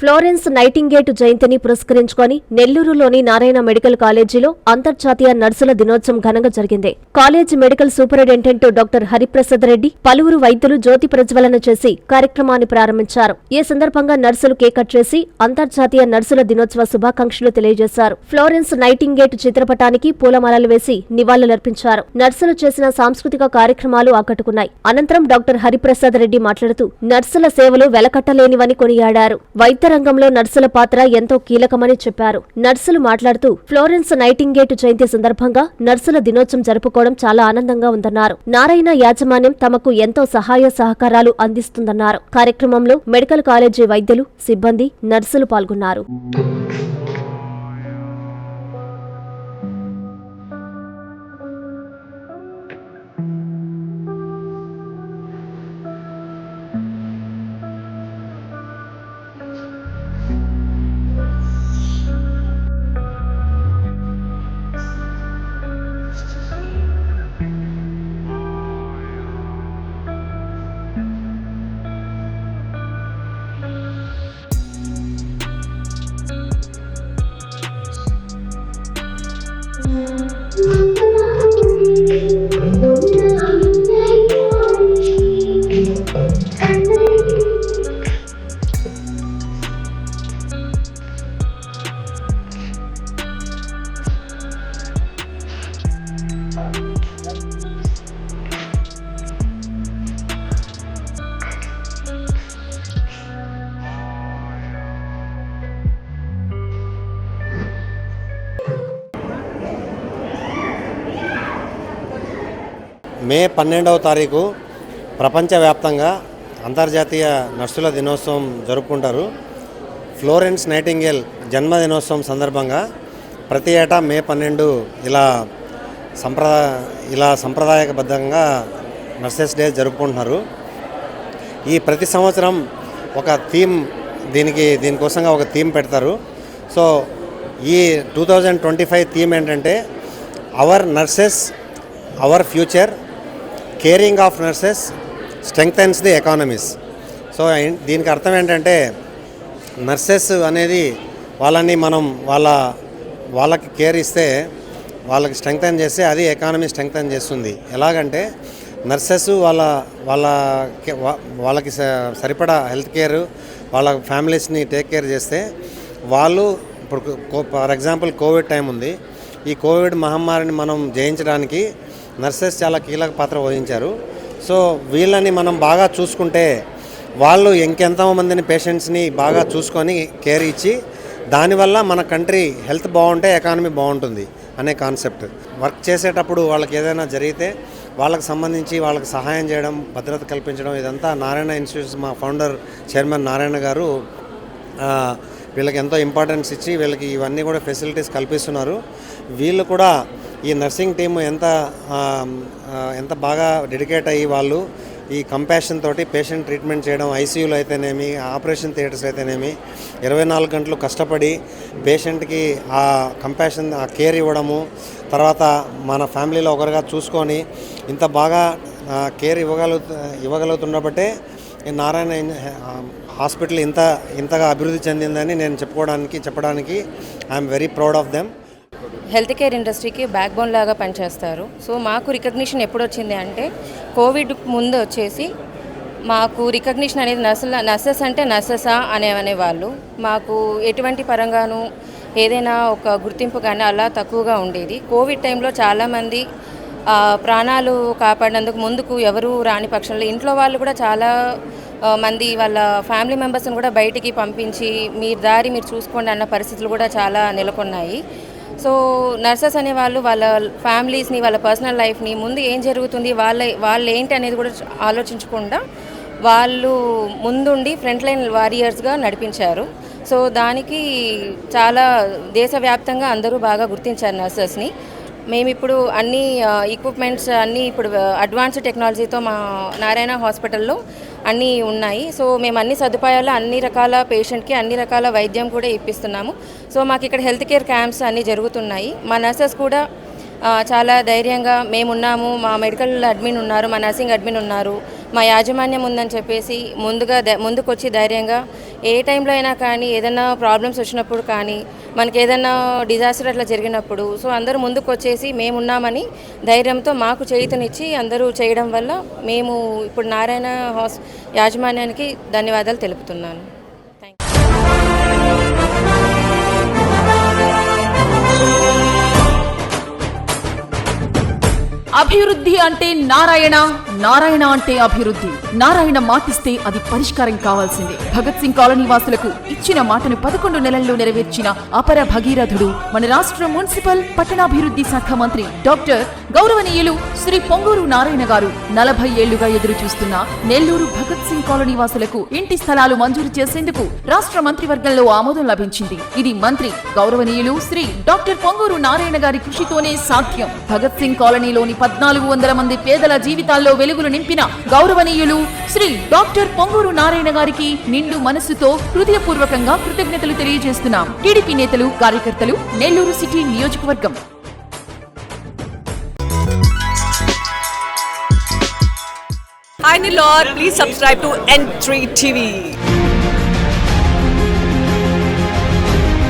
Florence నైటింగేట్ జయంతిని పురస్కరించుకొని నెల్లూరులోని నారాయణ మెడికల్ కాలేజీలో అంతర్జాతీయ నర్సుల దినోత్సవం ఘనంగా జరిగింది. College medical superintendent doctor Hariprasad Reddy పలువురు వైద్యులు జ్యోతి ప్రజ్వలన చేసి కార్యక్రమాన్ని ప్రారంభించారు. ఈ సందర్భంగా నర్సులు కేక్ కట్ చేసి అంతర్జాతీయ నర్సుల దినోత్సవ శుభాకాంక్షలు తెలియజేశారు. ఫ్లోరెన్స్ నైటింగేట్ చిత్రపటానికి పూలమాలలు వేసి నివాళులర్పించారు. నర్సులు చేసిన సాంస్కృతిక కార్యక్రమాలు ఆకట్టుకున్నాయి. అనంతరం డాక్టర్ హరిప్రసాద్ రెడ్డి మాట్లాడుతూ నర్సుల సేవలు వెలకట్టలేనివని కొనియాడారు. వైద్య రంగంలో నర్సుల పాత్ర ఎంతో కీలకమని చెప్పారు. నర్సులు మాట్లాడుతూ ఫ్లోరెన్స్ నైటింగేట్ జయంతి సందర్భంగా నర్సుల దినోత్సవం జరుపుకోవడం చాలా ఆనందంగా ఉందన్నారు. నారాయణ యాజమాన్యం తమకు ఎంతో సహాయ సహకారాలు అందిస్తుందన్నారు. కార్యక్రమంలో మెడికల్ కాలేజీ వైద్యులు సిబ్బంది నర్సులు పాల్గొన్నారు. మే పన్నెండవ తారీఖు ప్రపంచవ్యాప్తంగా అంతర్జాతీయ నర్సుల దినోత్సవం జరుపుకుంటారు. ఫ్లోరెన్స్ నైటింగేల్ జన్మదినోత్సవం సందర్భంగా ప్రతి ఏటా మే పన్నెండు ఇలా సంప్రదాయ ఇలా సంప్రదాయబద్ధంగా నర్సెస్ డే జరుపుకుంటున్నారు. ఈ ప్రతి సంవత్సరం ఒక థీమ్ దీనికి దీనికోసంగా ఒక థీమ్ పెడతారు. సో ఈ two thousand twenty five theme ఏంటంటే our nurses our future caring of nurses strengthens the economies so దీనికి అర్థం ఏంటంటే నర్సెస్ అనేది వాళ్ళని మనం వాళ్ళ వాళ్ళకి కేర్ ఇస్తే వాళ్ళకి స్ట్రెంగ్థెన్ చేస్తే అది ఎకానమీ స్ట్రెంగ్థెన్ చేస్తుంది. ఎలాగంటే నర్సెస్ వాళ్ళ వాళ్ళ వాళ్ళకి స- సరిపడా హెల్త్ కేర్ వాళ్ళ ఫ్యామిలీస్ని టేక్ కేర్ చేస్తే వాళ్ళు ఇప్పుడు ఫర్ ఎగ్జాంపుల్ కోవిడ్ టైం ఉంది. ఈ కోవిడ్ మహమ్మారిని మనం జయించడానికి నర్సెస్ చాలా కీలక పాత్ర వహించారు. సో వీళ్ళని మనం బాగా చూసుకుంటే వాళ్ళు ఇంకెంతో మందిని పేషెంట్స్ని బాగా చూసుకొని కేర్ ఇచ్చి దానివల్ల మన కంట్రీ హెల్త్ బాగుంటే ఎకానమీ బాగుంటుంది అనే కాన్సెప్ట్. వర్క్ చేసేటప్పుడు వాళ్ళకి ఏదైనా జరిగితే వాళ్ళకి సంబంధించి వాళ్ళకి సహాయం చేయడం భద్రత కల్పించడం ఇదంతా నారాయణ ఇన్స్టిట్యూట్స్ మా ఫౌండర్ చైర్మన్ నారాయణ గారు వీళ్ళకి ఎంతో ఇంపార్టెన్స్ ఇచ్చి వీళ్ళకి ఇవన్నీ కూడా ఫెసిలిటీస్ కల్పిస్తున్నారు. వీళ్ళు కూడా ఈ నర్సింగ్ టీమ్ ఎంత ఎంత బాగా డెడికేట్ అయ్యి వాళ్ళు ఈ కంపాషన్ తోటి పేషెంట్ ట్రీట్మెంట్ చేయడం ఐసీయూలో అయితేనేమి ఆపరేషన్ థియేటర్స్ అయితేనేమి ఇరవై నాలుగు గంటలు కష్టపడి పేషెంట్కి ఆ కంపాషన్ ఆ కేర్ ఇవ్వడము తర్వాత మన ఫ్యామిలీలో ఒకరిగా చూసుకొని ఇంత బాగా కేర్ ఇవ్వగలుగు ఇవ్వగలుగుతున్నప్పటే నారాయణ హాస్పిటల్ ఇంత ఇంతగా అభివృద్ధి చెందిందని నేను చెప్పుకోవడానికి చెప్పడానికి I'm very proud of them. Health care ఇండస్ట్రీకి బ్యాక్ బోన్ లాగా పనిచేస్తారు. సో మాకు రికగ్నిషన్ ఎప్పుడు వచ్చింది అంటే కోవిడ్ ముందు వచ్చేసి మాకు రికగ్నిషన్ అనేది నర్సుల నర్సెస్ అంటే నర్సెసా అనే అనేవాళ్ళు మాకు ఎటువంటి పరంగాను ఏదైనా ఒక గుర్తింపు కానీ అలా తక్కువగా ఉండేది. కోవిడ్ టైంలో చాలామంది ప్రాణాలు కాపాడినందుకు ముందుకు ఎవరు రాని పక్షంలో ఇంట్లో వాళ్ళు కూడా చాలా మంది వాళ్ళ ఫ్యామిలీ మెంబర్స్ని కూడా బయటికి పంపించి మీ దారి మీరు చూసుకోండి అన్న పరిస్థితులు కూడా చాలా నెలకొన్నాయి. సో నర్సెస్ అనే వాళ్ళు వాళ్ళ ఫ్యామిలీస్ని వాళ్ళ పర్సనల్ లైఫ్ని ముందు ఏం జరుగుతుంది వాళ్ళ వాళ్ళు ఏంటి అనేది కూడా ఆలోచించకుండా వాళ్ళు ముందుండి ఫ్రంట్ లైన్ వారియర్స్గా నడిపించారు. సో దానికి చాలా దేశవ్యాప్తంగా అందరూ బాగా గుర్తించారు నర్సెస్ని. మేము ఇప్పుడు అన్ని ఎక్విప్మెంట్స్ అన్నీ ఇప్పుడు అడ్వాన్స్డ్ టెక్నాలజీతో మా నారాయణ హాస్పిటల్లో అన్నీ ఉన్నాయి. సో మేము అన్ని సదుపాయాలు అన్ని రకాల పేషెంట్కి అన్ని రకాల వైద్యం కూడా ఇప్పిస్తున్నాము. సో మాకు ఇక్కడ హెల్త్ కేర్ క్యాంప్స్ అన్నీ జరుగుతున్నాయి. మా నర్సెస్ కూడా చాలా ధైర్యంగా మేమున్నాము మా మెడికల్ అడ్మిన్ ఉన్నారు మా నర్సింగ్ అడ్మిన్ ఉన్నారు. మా యాజమాన్యం ఉందని చెప్పేసి ముందుగా ముందుకొచ్చి ధైర్యంగా ఏ టైంలో అయినా కానీ ఏదైనా ప్రాబ్లమ్స్ వచ్చినప్పుడు కానీ మనకి ఏదైనా డిజాస్టర్ అట్లా జరిగినప్పుడు సో అందరూ ముందుకు వచ్చేసి మేమున్నామని ధైర్యంతో మాకు చేయుతనిచ్చి అందరూ చేయడం వల్ల మేము ఇప్పుడు నారాయణ హాస్ యాజమాన్యానికి ధన్యవాదాలు తెలుపుతున్నాను. అభివృద్ధి అంటే నారాయణ. నారాయణ అంటే అభివృద్ధి. నారాయణ మాటిస్తే అది పరిష్కారం కావాల్సిందే. భగత్ సింగ్ కాలనీ వాసులకు ఇచ్చిన మాటను పదకొండు నెలల్లో నెరవేర్చిన అపర భగీరథుడు మన రాష్ట్ర మున్సిపల్ పట్టణాభివృద్ధి శాఖ మంత్రి డాక్టర్ గౌరవనీయులు శ్రీ పొంగూరు నారాయణ గారు నలభై ఏళ్ళుగా ఎదురు చూస్తున్న నెల్లూరు భగత్ సింగ్ కాలనీ వాసులకు ఇంటి స్థలాలు మంజూరు చేసేందుకు రాష్ట్ర మంత్రివర్గంలో ఆమోదం లభించింది. ఇది మంత్రి గౌరవనీయులు శ్రీ డాక్టర్ పొంగూరు నారాయణ గారి కృషితోనే సాధ్యం. భగత్ సింగ్ కాలనీలోని పద్నాలుగు వందల మంది పేదల జీవితాల్లో వెలుగులు నింపిన గౌరవనీయులు శ్రీ డాక్టర్ పొంగూరు నారాయణ గారికి నిండు మనస్సుతో హృదయపూర్వకంగా కృతజ్ఞతలు తెలియజేస్తున్నాం. టీడీపీ నేతలు కార్యకర్తలు నెల్లూరు సిటీ నియోజకవర్గం. Hi Nilor, please subscribe to N3 TV.